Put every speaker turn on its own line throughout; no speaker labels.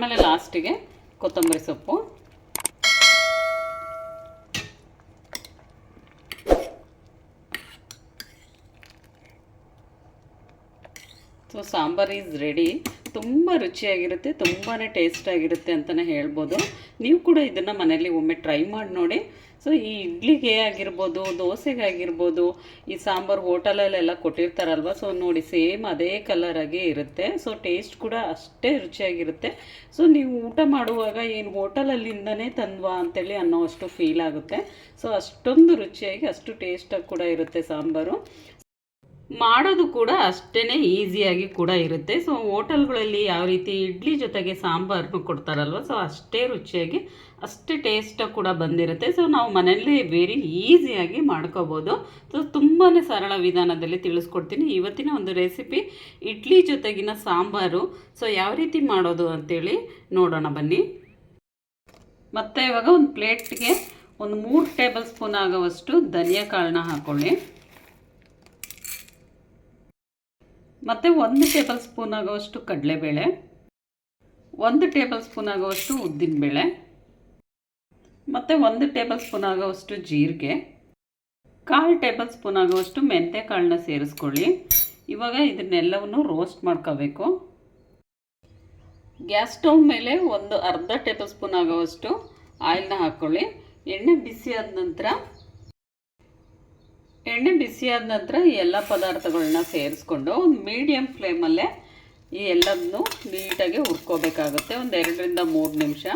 ಆಮೇಲೆ ಲಾಸ್ಟಿಗೆ ಕೊತ್ತಂಬರಿ ಸೊಪ್ಪು ಸೊ ಸಾಂಬಾರ್ ಈಸ್ ರೆಡಿ ತುಂಬ ರುಚಿಯಾಗಿರುತ್ತೆ ತುಂಬಾ ಟೇಸ್ಟಾಗಿರುತ್ತೆ ಅಂತಲೇ ಹೇಳ್ಬೋದು. ನೀವು ಕೂಡ ಇದನ್ನು ಮನೆಯಲ್ಲಿ ಒಮ್ಮೆ ಟ್ರೈ ಮಾಡಿ ನೋಡಿ. ಸೊ, ಈ ಇಡ್ಲಿಗೆ ಆಗಿರ್ಬೋದು, ದೋಸೆಗೆ ಆಗಿರ್ಬೋದು, ಈ ಸಾಂಬಾರು ಹೋಟೆಲಲ್ಲೆಲ್ಲ ಕೊಟ್ಟಿರ್ತಾರಲ್ವ? ಸೊ, ನೋಡಿ, ಸೇಮ್ ಅದೇ ಕಲರಾಗಿ ಇರುತ್ತೆ. ಸೊ ಟೇಸ್ಟ್ ಕೂಡ ಅಷ್ಟೇ ರುಚಿಯಾಗಿರುತ್ತೆ. ಸೊ, ನೀವು ಊಟ ಮಾಡುವಾಗ ಏನು ಹೋಟೆಲಲ್ಲಿಂದನೇ ತಂದ್ವಾ ಅಂತೇಳಿ ಅನ್ನೋ ಅಷ್ಟು ಫೀಲ್ ಆಗುತ್ತೆ. ಸೊ, ಅಷ್ಟೊಂದು ರುಚಿಯಾಗಿ, ಅಷ್ಟು ಟೇಸ್ಟಾಗಿ ಕೂಡ ಇರುತ್ತೆ ಸಾಂಬಾರು. ಮಾಡೋದು ಕೂಡ ಅಷ್ಟೇ ಈಸಿಯಾಗಿ ಕೂಡ ಇರುತ್ತೆ. ಸೊ ಹೋಟೆಲ್ಗಳಲ್ಲಿ ಯಾವ ರೀತಿ ಇಡ್ಲಿ ಜೊತೆಗೆ ಸಾಂಬಾರನ್ನು ಕೊಡ್ತಾರಲ್ವ? ಸೊ ಅಷ್ಟೇ ರುಚಿಯಾಗಿ, ಅಷ್ಟೇ ಟೇಸ್ಟಾಗಿ ಕೂಡ ಬಂದಿರುತ್ತೆ. ಸೊ ನಾವು ಮನೆಯಲ್ಲೇ ವೆರಿ ಈಸಿಯಾಗಿ ಮಾಡ್ಕೋಬೋದು. ಸೊ ತುಂಬಾ ಸರಳ ವಿಧಾನದಲ್ಲಿ ತಿಳಿಸ್ಕೊಡ್ತೀನಿ. ಇವತ್ತಿನ ಒಂದು ರೆಸಿಪಿ, ಇಡ್ಲಿ ಜೊತೆಗಿನ ಸಾಂಬಾರು. ಸೊ ಯಾವ ರೀತಿ ಮಾಡೋದು ಅಂತೇಳಿ ನೋಡೋಣ ಬನ್ನಿ. ಮತ್ತು ಇವಾಗ ಒಂದು ಪ್ಲೇಟ್ಗೆ ಒಂದು ಮೂರು ಟೇಬಲ್ ಸ್ಪೂನ್ ಆಗೋವಷ್ಟು ಧನಿಯಾ ಕಾಳನ್ನ ಹಾಕ್ಕೊಳ್ಳಿ ಮತ್ತು ಒಂದು ಟೇಬಲ್ ಸ್ಪೂನ್ ಆಗುವಷ್ಟು ಕಡಲೆಬೇಳೆ, ಒಂದು ಟೇಬಲ್ ಸ್ಪೂನ್ ಆಗುವಷ್ಟು ಉದ್ದಿನಬೇಳೆ, ಮತ್ತು ಒಂದು ಟೇಬಲ್ ಸ್ಪೂನ್ ಆಗುವಷ್ಟು ಜೀರಿಗೆ, ಕಾಲು ಟೇಬಲ್ ಸ್ಪೂನ್ ಆಗುವಷ್ಟು ಮೆಂತ್ಯ ಕಾಳನ್ನ ಸೇರಿಸ್ಕೊಳ್ಳಿ. ಇವಾಗ ಇದನ್ನೆಲ್ಲವನ್ನು ರೋಸ್ಟ್ ಮಾಡ್ಕೋಬೇಕು. ಗ್ಯಾಸ್ ಸ್ಟವ್ ಮೇಲೆ ಒಂದು ಅರ್ಧ ಟೇಬಲ್ ಸ್ಪೂನ್ ಆಗುವಷ್ಟು ಆಯಿಲ್ನ ಹಾಕ್ಕೊಳ್ಳಿ. ಎಣ್ಣೆ ಬಿಸಿ ಆದ ನಂತರ ಎಣ್ಣೆ ಬಿಸಿಯಾದ ನಂತರ ಈ ಎಲ್ಲ ಪದಾರ್ಥಗಳನ್ನ ಸೇರಿಸ್ಕೊಂಡು ಒಂದು ಮೀಡಿಯಮ್ ಫ್ಲೇಮಲ್ಲೇ ಈ ಎಲ್ಲದನ್ನೂ ನೀಟಾಗಿ ಹುರ್ಕೋಬೇಕಾಗುತ್ತೆ. ಒಂದು ಎರಡರಿಂದ ಮೂರು ನಿಮಿಷ.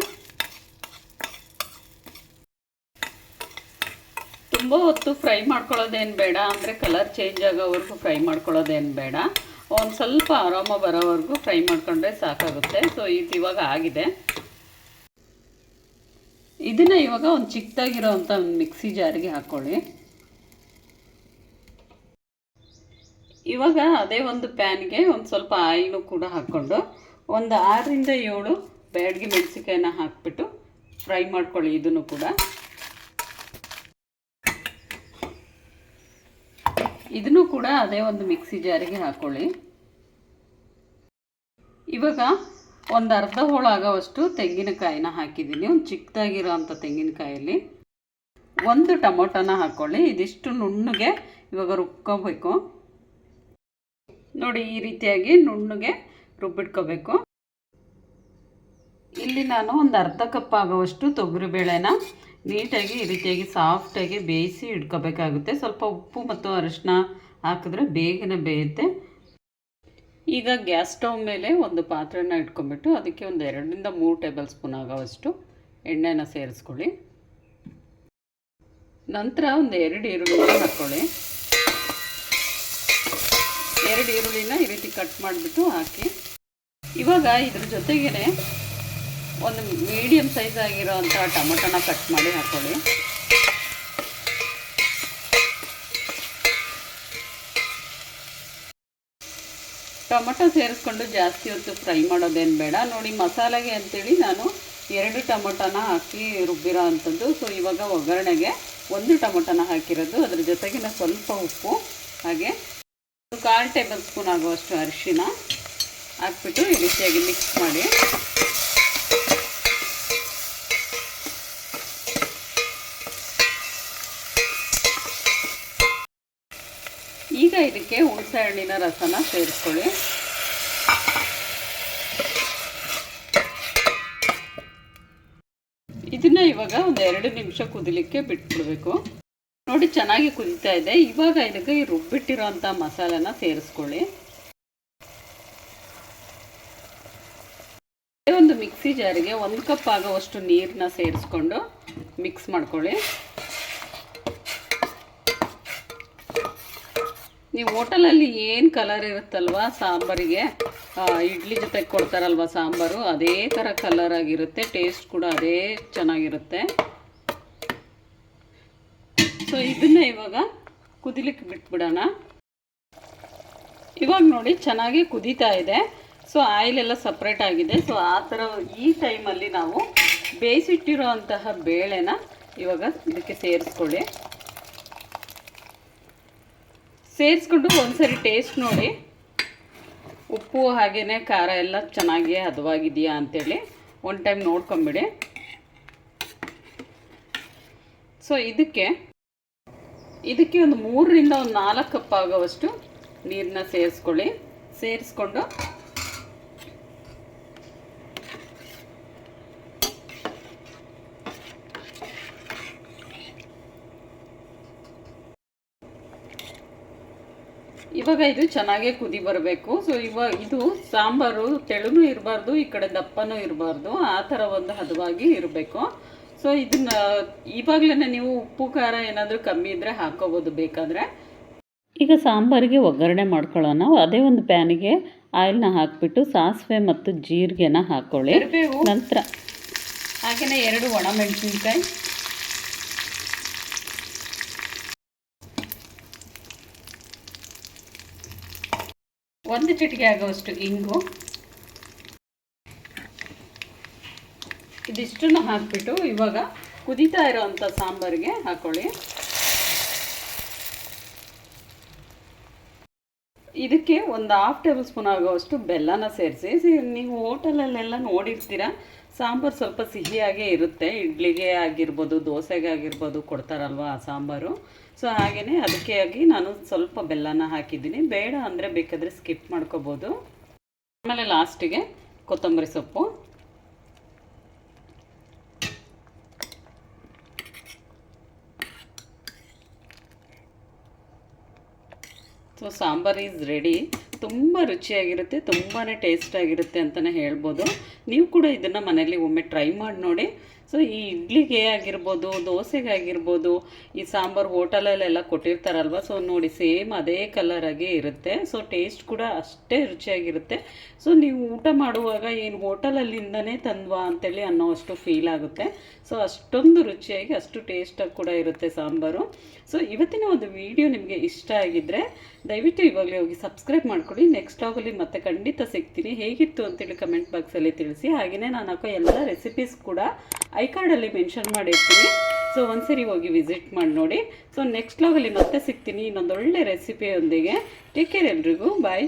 ತುಂಬ ಹೊತ್ತು ಫ್ರೈ ಮಾಡ್ಕೊಳ್ಳೋದೇನು ಬೇಡ. ಅಂದರೆ ಕಲರ್ ಚೇಂಜ್ ಆಗೋವರೆಗೂ ಫ್ರೈ ಮಾಡ್ಕೊಳ್ಳೋದೇನು ಬೇಡ. ಒಂದು ಸ್ವಲ್ಪ ಆರಾಮ ಬರೋವರೆಗೂ ಫ್ರೈ ಮಾಡ್ಕೊಂಡ್ರೆ ಸಾಕಾಗುತ್ತೆ. ಸೊ ಇದು ಇವಾಗ ಆಗಿದೆ. ಇದನ್ನು ಇವಾಗ ಒಂದು ಚಿಕ್ಕದಾಗಿರೋ ಅಂಥ ಮಿಕ್ಸಿ ಜಾರಿಗೆ ಹಾಕ್ಕೊಳ್ಳಿ ಇವಾಗ ಅದೇ ಒಂದು ಪ್ಯಾನ್ಗೆ ಒಂದು ಸ್ವಲ್ಪ ಆಯಿಲು ಕೂಡ ಹಾಕ್ಕೊಂಡು ಒಂದು ಆರರಿಂದ ಏಳು ಬ್ಯಾಡ್ಗೆ ಮೆಣಸಿಕಾಯನ್ನ ಹಾಕ್ಬಿಟ್ಟು ಫ್ರೈ ಮಾಡ್ಕೊಳ್ಳಿ ಇದನ್ನು ಕೂಡ. ಇದನ್ನು ಕೂಡ ಅದೇ ಒಂದು ಮಿಕ್ಸಿ ಜಾರಿಗೆ ಹಾಕ್ಕೊಳ್ಳಿ ಇವಾಗ ಒಂದು ಅರ್ಧ ಹೋಳಾಗೋವಷ್ಟು ತೆಂಗಿನಕಾಯಿನ ಹಾಕಿದ್ದೀನಿ. ಒಂದು ಚಿಕ್ಕದಾಗಿರೋ ಅಂಥ ತೆಂಗಿನಕಾಯಲ್ಲಿ ಒಂದು ಟೊಮೊಟೊನ ಹಾಕ್ಕೊಳ್ಳಿ ಇದಿಷ್ಟು ನುಣ್ಣಗೆ ಇವಾಗ ರುಬ್ಕೋಬೇಕು. ನೋಡಿ ಈ ರೀತಿಯಾಗಿ ನುಣ್ಣಗೆ ರುಬ್ಬಿಟ್ಕೋಬೇಕು. ಇಲ್ಲಿ ನಾನು ಒಂದು ಅರ್ಧ ಕಪ್ ಆಗೋವಷ್ಟು ತೊಗರಿಬೇಳೆನ ನೀಟಾಗಿ ಈ ರೀತಿಯಾಗಿ ಸಾಫ್ಟಾಗಿ ಬೇಯಿಸಿ ಇಟ್ಕೋಬೇಕಾಗುತ್ತೆ. ಸ್ವಲ್ಪ ಉಪ್ಪು ಮತ್ತು ಅರಿಶಿನ ಹಾಕಿದ್ರೆ ಬೇಗನೆ ಬೇಯುತ್ತೆ. ಈಗ ಗ್ಯಾಸ್ ಸ್ಟವ್ ಮೇಲೆ ಒಂದು ಪಾತ್ರೆನ ಇಟ್ಕೊಂಬಿಟ್ಟು ಅದಕ್ಕೆ ಒಂದು ಎರಡರಿಂದ ಮೂರು ಟೇಬಲ್ ಸ್ಪೂನ್ ಆಗೋವಷ್ಟು ಎಣ್ಣೆನ ಸೇರಿಸ್ಕೊಳ್ಳಿ. ನಂತರ ಒಂದು ಎರಡು ಈರುಳ್ಳಿ ಹಾಕ್ಕೊಳ್ಳಿ. ಎರಡು ಈರುಳ್ಳಿನ ಈ ರೀತಿ ಕಟ್ ಮಾಡಿಬಿಟ್ಟು ಹಾಕಿ. ಇವಾಗ ಇದ್ರ ಜೊತೆಗೇ ಒಂದು ಮೀಡಿಯಮ್ ಸೈಜ್ ಆಗಿರೋ ಅಂಥ ಟೊಮೊಟೊನ ಕಟ್ ಮಾಡಿ ಹಾಕ್ಕೊಳ್ಳಿ ಟೊಮೊಟೊ ಸೇರಿಸ್ಕೊಂಡು ಜಾಸ್ತಿ ಹೊತ್ತು ಫ್ರೈ ಮಾಡೋದೇನು ಬೇಡ. ನೋಡಿ ಮಸಾಲೆಗೆ ಅಂತೇಳಿ ನಾನು ಎರಡು ಟೊಮೊಟೊನ ಹಾಕಿ ರುಬ್ಬಿರೋ ಅಂಥದ್ದು. ಸೊ ಇವಾಗ ಒಗ್ಗರಣೆಗೆ ಒಂದು ಟೊಮೊಟೊನ ಹಾಕಿರೋದು. ಅದ್ರ ಜೊತೆಗಿನ ಸ್ವಲ್ಪ ಉಪ್ಪು, ಹಾಗೆ ಕಾಲು ಟೇಬಲ್ ಸ್ಪೂನ್ ಆಗುವಷ್ಟು ಅರಿಶಿನ ಹಾಕ್ಬಿಟ್ಟು ಈ ರೀತಿಯಾಗಿ ಮಿಕ್ಸ್ ಮಾಡಿ. ಈಗ ಇದಕ್ಕೆ ಹುಣಸೆ ಹಣ್ಣಿನ ರಸನ ಸೇರಿಸ್ಕೊಳ್ಳಿ. ಇದನ್ನ ಇವಾಗ ಒಂದು ಎರಡು ನಿಮಿಷ ಕುದಿಲಿಕ್ಕೆ ಬಿಟ್ಬಿಡ್ಬೇಕು. ನೋಡಿ ಚೆನ್ನಾಗಿ ಕುದೀತಾ ಇದೆ. ಇವಾಗ ಇದಕ್ಕೆ ಈ ರುಬ್ಬಿಟ್ಟಿರೋ ಅಂಥ ಮಸಾಲೆನ ಸೇರಿಸ್ಕೊಳ್ಳಿ. ಒಂದು ಮಿಕ್ಸಿ ಜಾರಿಗೆ ಒಂದು ಕಪ್ ಆಗೋವಷ್ಟು ನೀರನ್ನ ಸೇರಿಸ್ಕೊಂಡು ಮಿಕ್ಸ್ ಮಾಡ್ಕೊಳ್ಳಿ. ನೀವು ಹೋಟೆಲಲ್ಲಿ ಏನು ಕಲರ್ ಇರುತ್ತಲ್ವ ಸಾಂಬಾರಿಗೆ? ಇಡ್ಲಿ ಜೊತೆಗೆ ಕೊಡ್ತಾರಲ್ವ ಸಾಂಬಾರು? ಅದೇ ಥರ ಕಲರ್ ಆಗಿರುತ್ತೆ, ಟೇಸ್ಟ್ ಕೂಡ ಅದೇ ಚೆನ್ನಾಗಿರುತ್ತೆ. ಸೊ ಇದನ್ನ ಇವಾಗ ಕುದಿಲಿಕ್ಕೆ ಬಿಟ್ಬಿಡೋಣ. ಇವಾಗ ನೋಡಿ ಚೆನ್ನಾಗಿ ಕುದೀತಾ ಇದೆ. ಸೊ ಆಯಿಲ್ ಎಲ್ಲ ಸಪ್ರೇಟ್ ಆಗಿದೆ. ಸೊ ಆ ಥರ ಈ ಟೈಮಲ್ಲಿ ನಾವು ಬೇಯಿಸಿಟ್ಟಿರೋ ಅಂತಹ ಬೇಳೆನ ಇವಾಗ ಇದಕ್ಕೆ ಸೇರಿಸ್ಕೊಳ್ಳಿ. ಸೇರಿಸ್ಕೊಂಡು ಒಂದ್ಸರಿ ಟೇಸ್ಟ್ ನೋಡಿ. ಉಪ್ಪು ಹಾಗೆಯೇ ಖಾರ ಎಲ್ಲ ಚೆನ್ನಾಗಿ ಹದವಾಗಿದೆಯಾ ಅಂತೇಳಿ ಒನ್ ಟೈಮ್ ನೋಡ್ಕೊಂಬಿಡಿ. ಸೊ ಇದಕ್ಕೆ ಇದಕ್ಕೆ ಒಂದು ಮೂರರಿಂದ ಒಂದು ನಾಲ್ಕು ಕಪ್ ಆಗೋವಷ್ಟು ನೀರನ್ನ ಸೇರಿಸ್ಕೊಳ್ಳಿ. ಸೇರಿಸ್ಕೊಂಡು ಇವಾಗ ಇದು ಚೆನ್ನಾಗೇ ಕುದಿ ಬರಬೇಕು. ಸೊ ಇವಾಗ ಇದು ಸಾಂಬಾರು ತೆಳುನೂ ಇರಬಾರ್ದು, ಈ ಕಡೆ ದಪ್ಪನೂ ಇರಬಾರ್ದು. ಆ ಥರ ಒಂದು ಹದವಾಗಿ ಇರಬೇಕು. ಸೊ ಇದನ್ನ ಇವಾಗಲೇ ನೀವು ಉಪ್ಪು ಖಾರ ಏನಾದರೂ ಕಮ್ಮಿ ಇದ್ದರೆ ಹಾಕೋಬೋದು ಬೇಕಾದರೆ.
ಈಗ ಸಾಂಬಾರಿಗೆ ಒಗ್ಗರಣೆ ಮಾಡ್ಕೊಳ್ಳೋಣ. ಅದೇ ಒಂದು ಪ್ಯಾನಿಗೆ ಆಯಿಲ್ನ ಹಾಕಿಬಿಟ್ಟು ಸಾಸಿವೆ ಮತ್ತು ಜೀರಿಗೆನ ಹಾಕ್ಕೊಳ್ಳಿ ನಂತರ
ಹಾಗೆಯೇ ಎರಡು ಒಣಮೆಣಸಿನ್ಕಾಯಿ. ಒಂದು ಚಿಟಿಕೆ ಆಗೋವಷ್ಟು ಇಂಗು. ಇದಿಷ್ಟನ್ನು ಹಾಕ್ಬಿಟ್ಟು ಇವಾಗ ಕುದೀತಾ ಇರೋವಂಥ ಸಾಂಬಾರಿಗೆ ಹಾಕ್ಕೊಳ್ಳಿ ಇದಕ್ಕೆ ಒಂದು ಹಾಫ್ ಟೇಬಲ್ ಸ್ಪೂನ್ ಆಗುವಷ್ಟು ಬೆಲ್ಲನ ಸೇರಿಸಿ. ನೀವು ಹೋಟೆಲಲ್ಲೆಲ್ಲ ನೋಡಿರ್ತೀರ, ಸಾಂಬಾರು ಸ್ವಲ್ಪ ಸಿಹಿಯಾಗೇ ಇರುತ್ತೆ. ಇಡ್ಲಿಗೆ ಆಗಿರ್ಬೋದು, ದೋಸೆಗೆ ಆಗಿರ್ಬೋದು ಕೊಡ್ತಾರಲ್ವ ಆ ಸಾಂಬಾರು. ಸೊ ಹಾಗೆಯೇ ಅದಕ್ಕೆ ಆಗಿ ನಾನು ಸ್ವಲ್ಪ ಬೆಲ್ಲನ ಹಾಕಿದ್ದೀನಿ. ಬೇಡ ಅಂದರೆ ಬೇಕಾದರೆ ಸ್ಕಿಪ್ ಮಾಡ್ಕೋಬೋದು. ಆಮೇಲೆ ಲಾಸ್ಟಿಗೆ ಕೊತ್ತಂಬರಿ ಸೊಪ್ಪು. ಸೊ ಸಾಂಬಾರ್ ಈಸ್ ರೆಡಿ ತುಂಬ ರುಚಿಯಾಗಿರುತ್ತೆ ತುಂಬಾ ಟೇಸ್ಟಾಗಿರುತ್ತೆ ಅಂತಲೇ ಹೇಳ್ಬೋದು. ನೀವು ಕೂಡ ಇದನ್ನು ಮನೆಯಲ್ಲಿ ಒಮ್ಮೆ ಟ್ರೈ ಮಾಡಿ ನೋಡಿ. ಸೊ ಈ ಇಡ್ಲಿಗೆ ಆಗಿರ್ಬೋದು, ದೋಸೆಗೆ ಆಗಿರ್ಬೋದು, ಈ ಸಾಂಬಾರು ಹೋಟೆಲಲ್ಲೆಲ್ಲ ಕೊಟ್ಟಿರ್ತಾರಲ್ವ? ಸೊ ನೋಡಿ ಸೇಮ್ ಅದೇ ಕಲರಾಗಿ ಇರುತ್ತೆ. ಸೊ ಟೇಸ್ಟ್ ಕೂಡ ಅಷ್ಟೇ ರುಚಿಯಾಗಿರುತ್ತೆ. ಸೊ ನೀವು ಊಟ ಮಾಡುವಾಗ ಏನು ಹೋಟೆಲಲ್ಲಿಂದನೇ ತಂದ್ವಾ ಅಂತೇಳಿ ಅನ್ನೋ ಅಷ್ಟು ಫೀಲ್ ಆಗುತ್ತೆ. ಸೊ ಅಷ್ಟೊಂದು ರುಚಿಯಾಗಿ ಅಷ್ಟು ಟೇಸ್ಟಾಗಿ ಕೂಡ ಇರುತ್ತೆ ಸಾಂಬಾರು. ಸೊ ಇವತ್ತಿನ ಒಂದು ವಿಡಿಯೋ ನಿಮಗೆ ಇಷ್ಟ ಆಗಿದ್ದರೆ ದಯವಿಟ್ಟು ಇವಾಗಲೇ ಹೋಗಿ ಸಬ್ಸ್ಕ್ರೈಬ್ ಮಾಡ್ಕೊಳ್ಳಿ. ನೆಕ್ಸ್ಟ್ ಆಗಲಿ ಮತ್ತೆ ಖಂಡಿತ ಸಿಗ್ತೀನಿ. ಹೇಗಿತ್ತು ಅಂತೇಳಿ ಕಮೆಂಟ್ ಬಾಕ್ಸಲ್ಲಿ ತಿಳಿಸಿ. ಹಾಗೆಯೇ ನಾನು ಹಾಕೋ ಎಲ್ಲ ರೆಸಿಪೀಸ್ ಕೂಡ ಐ ಕಾರ್ಡಲ್ಲಿ ಮೆನ್ಷನ್ ಮಾಡಿರ್ತೀನಿ. ಸೊ ಒಂದ್ಸರಿ ಹೋಗಿ ವಿಸಿಟ್ ಮಾಡಿ ನೋಡಿ. ಸೊ ನೆಕ್ಸ್ಟ್ ಲಾಗಲ್ಲಿ ಮತ್ತೆ ಸಿಗ್ತೀನಿ. ಇನ್ನೊಂದು ಒಳ್ಳೆ ರೆಸಿಪಿಯೊಂದಿಗೆ ಟೇಕ್ ಕೇರ್ ಎಲ್ರಿಗೂ. ಬಾಯ್